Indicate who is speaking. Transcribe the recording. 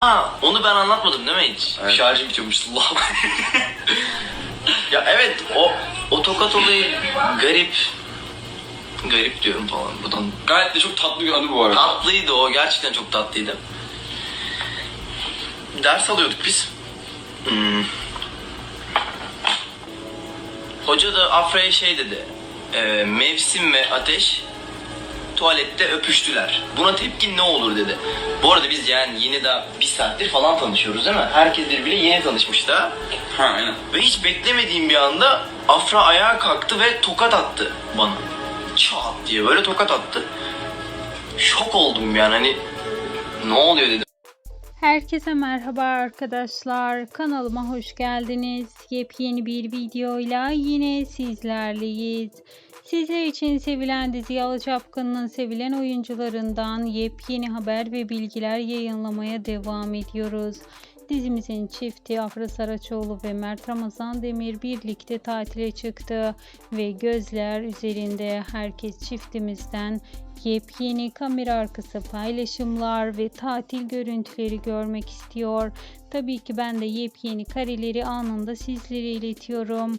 Speaker 1: Ha, onu ben anlatmadım değil mi hiç?
Speaker 2: Evet.
Speaker 1: Şarjı bitiyormuş. Allah. ya evet o o tokat olayı garip. Garip diyorum falan buradan.
Speaker 2: Gayet de çok tatlı bir anı bu arada.
Speaker 1: Tatlıydı o gerçekten çok tatlıydı. Ders alıyorduk biz. Hmm. Hoca da Afra'ya şey dedi. e, mevsim ve ateş tuvalette öpüştüler. Buna tepkin ne olur dedi. Bu arada biz yani yeni daha bir saattir falan tanışıyoruz değil mi? Herkes birbiriyle yeni tanışmış da.
Speaker 2: Ha aynen.
Speaker 1: Ve hiç beklemediğim bir anda Afra ayağa kalktı ve tokat attı bana. Çat diye böyle tokat attı. Şok oldum yani hani ne oluyor dedim.
Speaker 3: Herkese merhaba arkadaşlar. Kanalıma hoş geldiniz. Yepyeni bir videoyla yine sizlerleyiz. Sizler için sevilen dizi Yalı Çapkın'ın sevilen oyuncularından yepyeni haber ve bilgiler yayınlamaya devam ediyoruz. Dizimizin çifti Afra Saraçoğlu ve Mert Ramazan Demir birlikte tatile çıktı ve gözler üzerinde herkes çiftimizden yepyeni kamera arkası paylaşımlar ve tatil görüntüleri görmek istiyor. Tabii ki ben de yepyeni kareleri anında sizlere iletiyorum.